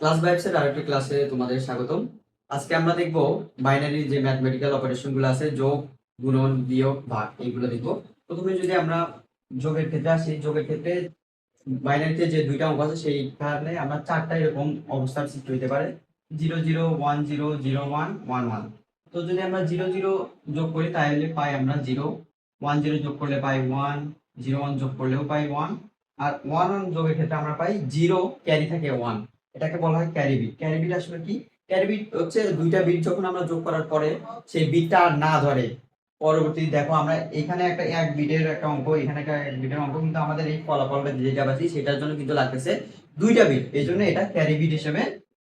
Class বাইপসের আরেকটি ক্লাসে তোমাদের স্বাগতম। আজকে আমরা দেখব বাইনারি যে ম্যাথমেটিক্যাল অপারেশনগুলো আছে, যোগ, গুণন, বিয়োগ, ভাগ, এইগুলো দেখব। প্রথমে যদি আমরা যোগের ক্ষেত্রে আসি, যোগের ক্ষেত্রে বাইনারিতে যে দুইটা অঙ্ক আছে সেই কারণে আমরা চারটা এরকম অবস্থার সৃষ্টি হতে পারে। Zero zero, one, zero zero, one one one. তো যদি আমরা জিরো জিরো যোগ করি, তাহলে পাই আমরা জিরো। ওয়ান, জিরো যোগ করলে পাই ওয়ান, জিরো, ওয়ান যোগ করলেও পাই ওয়ান। আর ওয়ান ওয়ান যোগের ক্ষেত্রে আমরা পাই জিরো, ক্যারি থাকে ওয়ান। এটাকে বলা হয় ক্যারি বিট ক্যারি বিট আসলে কি? ক্যারি বিট হচ্ছে দুইটা বিট যখন আমরা যোগ করার পরে সেই বিটটা আর না ধরে। পরবর্তী দেখো আমরা এখানে একটা এক বিটের একটা অঙ্ক, এখানে একটা এক বিটের অঙ্ক, কিন্তু আমাদের এই ফলাফলটা যেটা পাচ্ছি সেটার জন্য কিন্তু লাগতেছে দুইটা বিট এই জন্য এটা ক্যারি বিট হিসেবে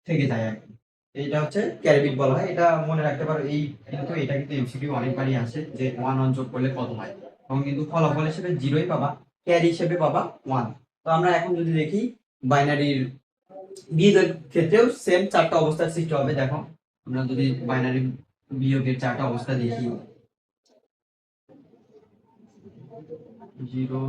থেকে যায় আর কি। এটা হচ্ছে ক্যারি বিট বলা হয়। এটা মনে রাখতে পারো, এই কিন্তু এটা কিন্তু এমসিকিউ অনেকবারই আসে যে ওয়ান ওয়ান যোগ করলে কত হয়। তখন কিন্তু ফলাফল হিসেবে জিরোই পাবা ক্যারি হিসেবে পাবা ওয়ান তো আমরা এখন যদি দেখি বাইনারির বিয়োগের ক্ষেত্রেও সেম চারটা অবস্থার সৃষ্টি হবে, দেখো। আমরা যদি বাইনারি বিয়োগের চারটা অবস্থা দেখি। জিরো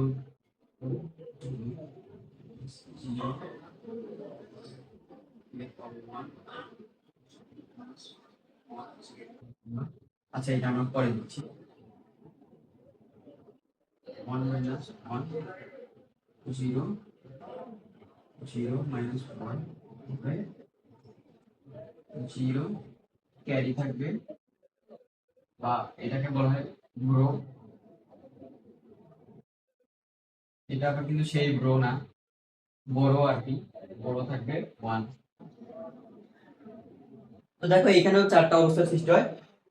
আচ্ছা এটা আমরা পরে দিচ্ছি one minus one zero zero minus one okay zero carry থাকবে। বা এটাকে বলা হয় ব্রো এটা আবার কিন্তু সেই ব্রো না। বড় আর কি, বড় থাকবে ওয়ান তো দেখো, এখানেও চারটা অবস্থার সৃষ্টি হয়।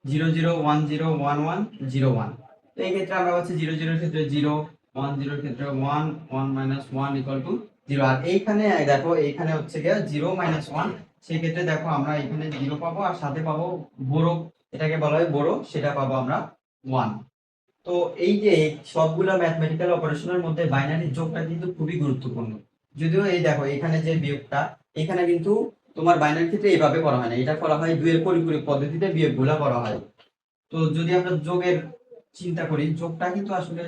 Zero zero one zero one one zero one তো এই ক্ষেত্রে আমরা হচ্ছে জিরো জিরোর ক্ষেত্রে জিরো ওয়ান জিরোর ক্ষেত্রে one one minus one equal to zero আর এইখানে দেখো, এইখানে হচ্ছে গিয়ে জিরো মাইনাস ওয়ান সেই ক্ষেত্রে দেখো আমরা এখানে জিরো পাবো আর সাথে পাবো বড়। এটাকে বলা হয় বড়, সেটা পাবো আমরা ওয়ান তো এই যে সবগুলো ম্যাথমেটিক্যাল অপারেশনের মধ্যে বাইনারি যোগটা কিন্তু খুবই গুরুত্বপূর্ণ। যদিও এই দেখো, এখানে যে বিয়োগটা, এখানে কিন্তু তোমার বাইনারি ক্ষেত্রে এইভাবে করা হয় না। এটা করা হয় দুয়ের পরিপূরক পদ্ধতিতে বিয়োগগুলা করা হয়। তো যদি আমরা যোগের চিন্তা করি, যোগটা কিন্তু আসলে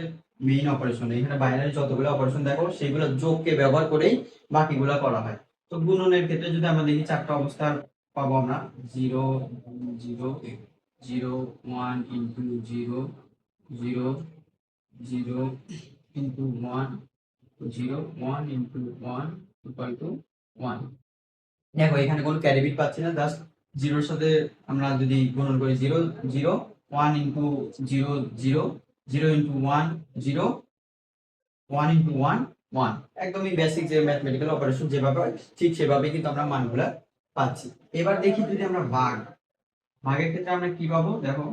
মেইন অপারেশন এখানে বাইনারি যতগুলো অপারেশন দেখো, সেগুলো যোগকে ব্যবহার করেই বাকিগুলো করা হয়। তো গুণনের ক্ষেত্রে যদি আমরা দেখি, চারটা অবস্থা পাবো আমরা। Zero zero zero one into zero zero zero into one zero one into one equal to one দেখো, এখানে কোনো ক্যারিবিট পাচ্ছি না জাস্ট জিরোর সাথে আমরা যদি গুণন করি, zero zero one into zero zero zero into one zero one into one one একদমই বেসিক যে ম্যাথমেটিক্যাল অপারেশন যেভাবে হয়, ঠিক সেভাবে কিন্তু আমরা মানগুলা পাচ্ছি। এবার দেখি যদি আমরা ভাগ, ভাগের ক্ষেত্রে আমরা কি পাবো? দেখো।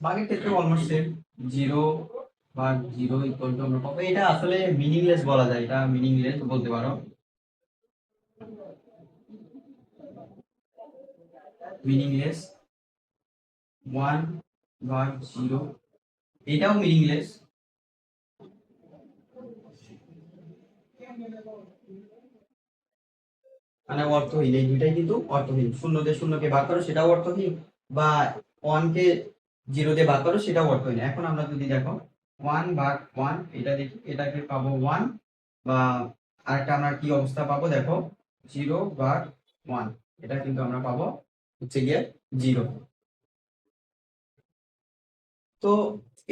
ভাগের ক্ষেত্রে অলমোস্ট সেম জিরো ভাগ জিরো ইকুয়াল টু আমরা পাবো। এটা আসলে মিনিংলেস বলা যায়, এটা মিনিংলেস বলতে পারো। মিনিংলেস ওয়ান ভাগ জিরো এটাও মিনিংলেস মানে অর্থহীন, এই দুইটাই কিন্তু অর্থহীন। শূন্য দিয়ে শূন্যকে ভাগ করো, সেটাও অর্থহীন। বা ওয়ান কে জিরো দিয়ে ভাগ করো, সেটাও অর্থহীন। এখন আমরা যদি দেখো ওয়ান ভাগ ওয়ান এটা দেখি, এটাকে পাবো ওয়ান বা আরেকটা আমরা কি অবস্থা পাবো? দেখো জিরো ভাগ ওয়ান এটা কিন্তু আমরা পাবো হচ্ছে গিয়ে জিরো তো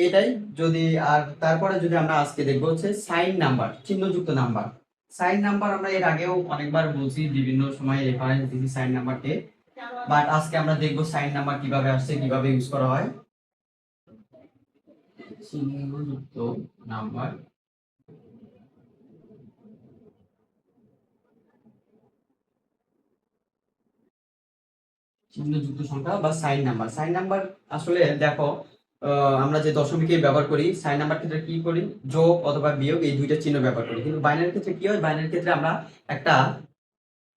এটাই যদি, আর তারপরে যদি আমরা আজকে দেখব হচ্ছে সাইন নাম্বার, চিহ্নযুক্ত নাম্বার। সাইন নাম্বার আমরা এর আগেও অনেকবার বলছি, বিভিন্ন সময় রেফারেন্স দিছি সাইন নাম্বারকে। বাট আজকে আমরা দেখব সাইন নাম্বার কীভাবে আসছে, কীভাবে ইউজ করা হয়। চিহ্নযুক্ত নাম্বার। চিহ্নযুক্ত সংখ্যা বা সাইন নাম্বার। সাইন নাম্বার আসলে দেখো আমরা যে দশমিকে ব্যবহার করি সাইন নাম্বার ক্ষেত্রে কি করি? যোগ অথবা বিয়োগ, এই দুইটা চিহ্ন ব্যবহার করি। কিন্তু বাইনারি ক্ষেত্রে কি হয়? বাইনারি ক্ষেত্রে আমরা একটা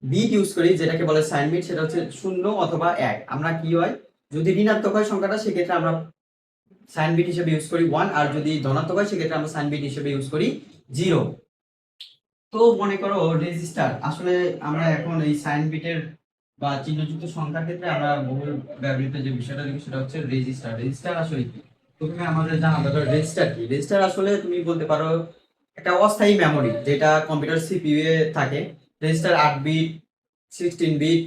বিট ইউজ করি, যেটাকে বলে সাইন বিট সেটা হচ্ছে শূন্য অথবা এক। আমরা কি হয়? যদি ঋণাত্মক হয় সংখ্যাটা, সেক্ষেত্রে আমরা সাইন বিট হিসেবে ইউজ করি ওয়ান আর যদি ধনাত্মক হয়, সেক্ষেত্রে আমরা সাইন বিট হিসেবে ইউজ করি জিরো তো মনে করো রেজিস্টার আসলে আমরা এখন এই সাইন বিটের বা চিহ্নযুক্ত সংখ্যার ক্ষেত্রে আমরা বহু ব্যবহৃত যে বিষয়টা দেখি সেটা হচ্ছে রেজিস্টার রেজিস্টার আসলে কি? প্রথমে আমাদের জানা দরকার রেজিস্টার কি? রেজিস্টার আসলে তুমি বলতে পারো একটা অস্থায়ী মেমোরি যেটা কম্পিউটার সিপিইউ এ থাকে। রেজিস্টার আট bit sixteen bit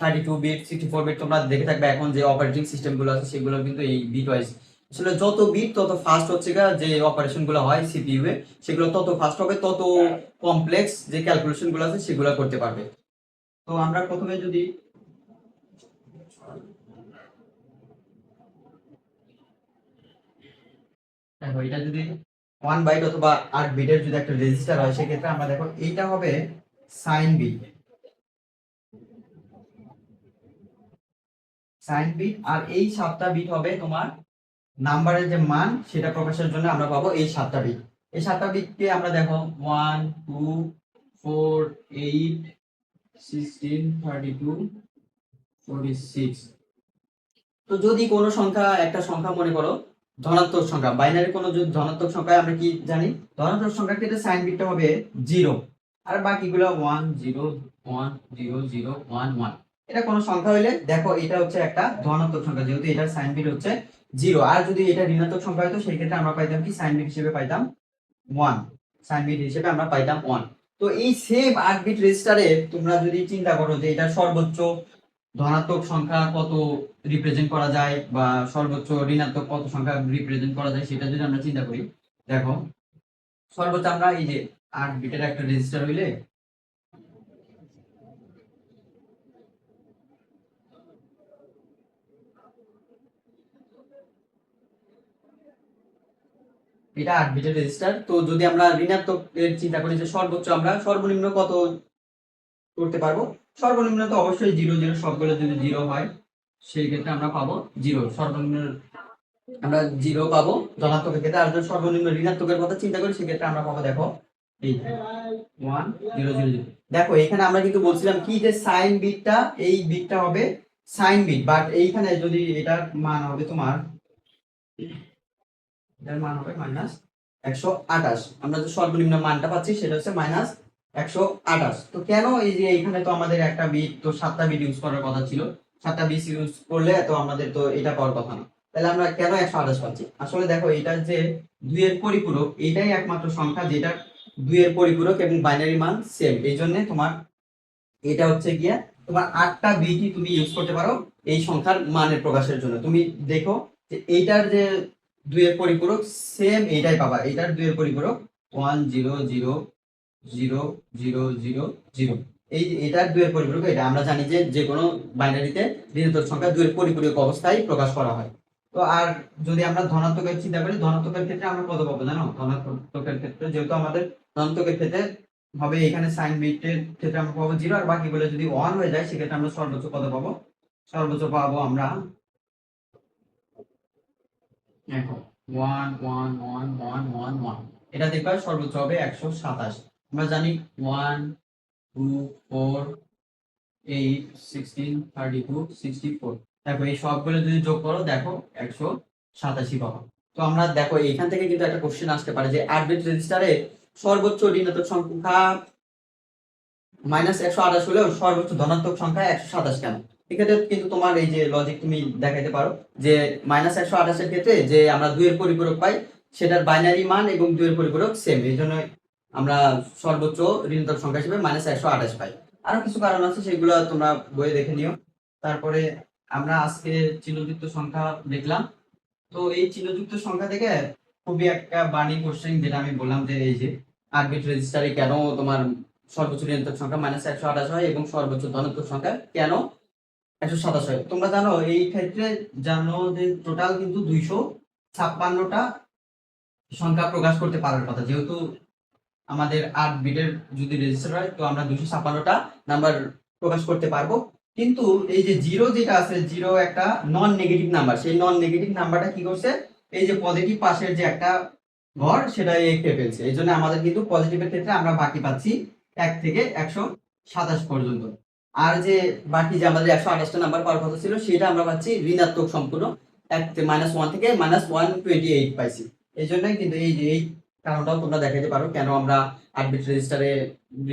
thirty two bit sixty four bit তোমরা দেখে থাকবে এখন যে অপারেটিং সিস্টেমগুলো আছে সেগুলো কিন্তু এই বিট ওয়াইজ আসলে যত বিট তত ফাস্ট হচ্ছে গা যে অপারেশনগুলো হয় সিপিইউ এ, সেগুলো তত ফাস্ট হবে, তত কমপ্লেক্স যে ক্যালকুলেশনগুলো আছে সেগুলো করতে পারবে। তো আমরা প্রথমে যদি দেখো, এটা যদি ওয়ান বাইট অথবা আট বিটের যদি একটা রেজিস্টার হয়, সেক্ষেত্রে আমরা দেখো এইটা হবে সাইন বিট সাইন বিট আর এই সাতটা বিট হবে তোমার নাম্বারের যে মান, সেটা প্রকাশের জন্য আমরা পাবো এই সাতটা বিট এই সাতটা বিটকে আমরা দেখো one two four eight sixteen thirty two forty six তো যদি কোনো সংখ্যা, একটা সংখ্যা মনে করো, ধনাত্মক সংখ্যা বাইনারি কোনো ধনাত্মক সংখ্যা আমরা কি জানি? ধনাত্মক সংখ্যার ক্ষেত্রে সাইন বিটটা হবে জিরো আর বাকিগুলো one zero one zero zero one one এটা কোনো সংখ্যা হইলে দেখো এটা হচ্ছে একটা ধনাত্মক সংখ্যা, যেহেতু এটার সাইন বিট হচ্ছে জিরো আর যদি এটা ঋণাত্মক সংখ্যা হতো সেই ক্ষেত্রে আমরা পাইতাম কি? সাইন বিট হিসেবে পাইতাম ওয়ান সাইন বিট হিসেবে আমরা পাইতাম ওয়ান তো এই সেম আট বিট রেজিস্টারে তোমরা যদি চিন্তা করো যে এটা সর্বোচ্চ ধনাত্মক সংখ্যা কত রিপ্রেজেন্ট করা যায় বা সর্বোচ্চ ঋণাত্মক কত সংখ্যা রিপ্রেজেন্ট করা যায় সেটা যদি আমরা চিন্তা করি, দেখো, সর্বোচ্চ আমরা এই যে আট বিটের একটা রেজিস্টার হইলে এটা আট বিটের রেজিস্টার তো যদি আমরা ঋণাত্মক এর চিন্তা করি যে সর্বোচ্চ আমরা সর্বনিম্ন কত করতে পারব? সর্বনিম্ন তো অবশ্যই জিরো জিরো সবগুলো যদি জিরো হয়। সেই ক্ষেত্রে আমরা পাবো জিরো সর্বনিম্ন আমরা জিরো পাবো ধনাত্মকের ক্ষেত্রে। আর যদি সর্বনিম্ন ঋণাত্মকের কথা চিন্তা করি, সেক্ষেত্রে আমরা পাবো, দেখো, এই ওয়ান জিরো জিরো জিরো দেখো, এখানে আমরা কিন্তু বলছিলাম কি যে সাইন বিটটা এই বিটটা হবে সাইন বিট বাট এইখানে যদি এটার মান হবে তোমার এটার মান হবে মাইনাস একশো আঠাশ। আমরা যে সর্বনিম্ন মানটা পাচ্ছি, সেটা হচ্ছে মাইনাস একশো আঠাশ। তো কেন এই যে এইখানে তো আমাদের একটা বিট তো সাতটা বিট ইউজ করার কথা ছিল? সাতটা বিট ইউজ করলে তো আমাদের তো এটা পাওয়ার কথা না। তাহলে আমরা কেন একশো আঠাশ পাচ্ছি? আসলে দেখো, এটার যে দুইয়ের পরিপূরক, এটাই একমাত্র সংখ্যা যেটা দুইয়ের পরিপূরক এবং বাইনারি মান সেম এই জন্য তোমার এটা হচ্ছে গিয়া তোমার আটটা বিটই তুমি ইউজ করতে পারো এই সংখ্যার মানের প্রকাশের জন্য। তুমি দেখো যে এইটার যে দুইয়ের পরিপূরক সেম এইটাই পাবা। এটার দুইয়ের পরিপূরক one zero zero zero zero zero zero এই এটার দুইয়ের পরিপূরক এটা, আমরা জানি যে যে কোনো বাইনারিতে ঋণাত্মক সংখ্যা দুইয়ের পরিপূরক অবস্থায় প্রকাশ করা হয়। তো আর যদি আমরা ধনাত্মকের চিন্তা করি, ধনাত্মকের ক্ষেত্রে আমরা কত পাবো জানো? ধনাত্মকের ক্ষেত্রে যেহেতু আমাদের ধনাত্মকের ক্ষেত্রে হবে এখানে সাইন বিটের ক্ষেত্রে আমরা পাবো জিরো আর বাকিগুলো যদি ওয়ান হয়ে যায়, সেক্ষেত্রে আমরা সর্বোচ্চ কত পাবো? সর্বোচ্চ পাবো আমরা দেখো one one one one one one এটা দেখবা সর্বোচ্চ হবে একশো সাতাশ। আমরা জানি one two four eight sixteen thirty two sixty four দেখো, এই সবগুলো যদি যোগ করো, দেখো, একশো সাতাশি পাবো। তো আমরা দেখো এখান থেকে কিন্তু একটা কোশ্চেন আসতে পারে যে বিট রেজিস্টারে সর্বোচ্চ ঋণাত্মক সংখ্যা মাইনাস একশো আঠাশ হলেও সর্বোচ্চ ধনাত্মক সংখ্যা একশো সাতাশ কেন? এক্ষেত্রে কিন্তু তোমার এই যে লজিক তুমি দেখাইতে পারো যে মাইনাস একশো আঠাশের ক্ষেত্রে যে আমরা দুইয়ের পরিপূরক পাই, সেটার বাইনারি মান এবং দুইয়ের পরিপূরক সেম এই জন্য আমরা সর্বোচ্চ ঋণাত্মক সংখ্যা হিসেবে মাইনাস একশো আঠাশ পাই। আরও কিছু কারণ আছে, সেগুলো তোমরা বইয়ে দেখে নিও। তারপরে আমরা আজকে চিহ্নযুক্ত সংখ্যা দেখলাম। তো এই চিহ্নযুক্ত সংখ্যা থেকে খুবই একটা বাণী কোশ্চেন যেটা আমি বললাম যে এই যে আট বিট রেজিস্টারে কেন তোমার সর্বোচ্চ ঋণাত্মক সংখ্যা মাইনাস একশো আঠাশ হয় এবং সর্বোচ্চ ধনাত্মক সংখ্যা কেন একশো সাতাশ হয়। তোমরা জানো, এই ক্ষেত্রে জানো যে টোটাল কিন্তু দুইশো ছাপ্পান্নটা সংখ্যা প্রকাশ করতে পারার কথা। যেহেতু আমাদের আট বিটের যদি রেজিস্টার হয়, তো আমরা দুইশো ছাপ্পান্নটা নাম্বার প্রকাশ করতে পারব। কিন্তু এই যে জিরো যেটা আছে জিরো একটা নন নেগেটিভ নাম্বার সেই নন নেগেটিভ নাম্বারটা কি করছে? এই যে পজিটিভ পাশের যে একটা ঘর, সেটা এঁকে ফেলছে। এই জন্য আমাদের কিন্তু পজিটিভের ক্ষেত্রে আমরা বাকি পাচ্ছি এক থেকে একশো সাতাশ পর্যন্ত। আর যে বাকি যে আমাদের একশো আঠাশটা নাম্বার পাওয়ার কথা ছিল, সেটা আমরা পাচ্ছি ঋণাত্মক সম্পূর্ণ। এক মাইনাস ওয়ান থেকে মাইনাস ওয়ান টোয়েন্টি এইট পাইছি। এই জন্যই কিন্তু এই এই কারণটাও তোমরা দেখাতে পারো কেন আমরা আট বিট রেজিস্টারে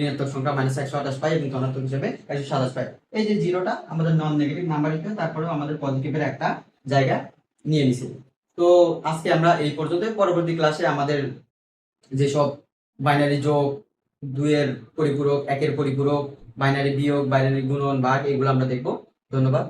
ঋণাত্মক সংখ্যা মাইনাস একশো আঠাশ পাই এবং ধনাত্মক হিসেবে একশো সাতাশ পাই। এই যে জিরোটা আমাদের নন নেগেটিভ নাম্বার হিসেবে তারপরেও আমাদের পজিটিভের একটা জায়গা নিয়ে নিছে। তো আজকে আমরা এই পর্যন্ত, পরবর্তী ক্লাসে আমাদের যেসব বাইনারি যোগ, দুইয়ের পরিপূরক, একের পরিপূরক বাইনারি বিয়োগ বাইনারি গুণন ভাগ এগুলো আমরা দেখব। ধন্যবাদ।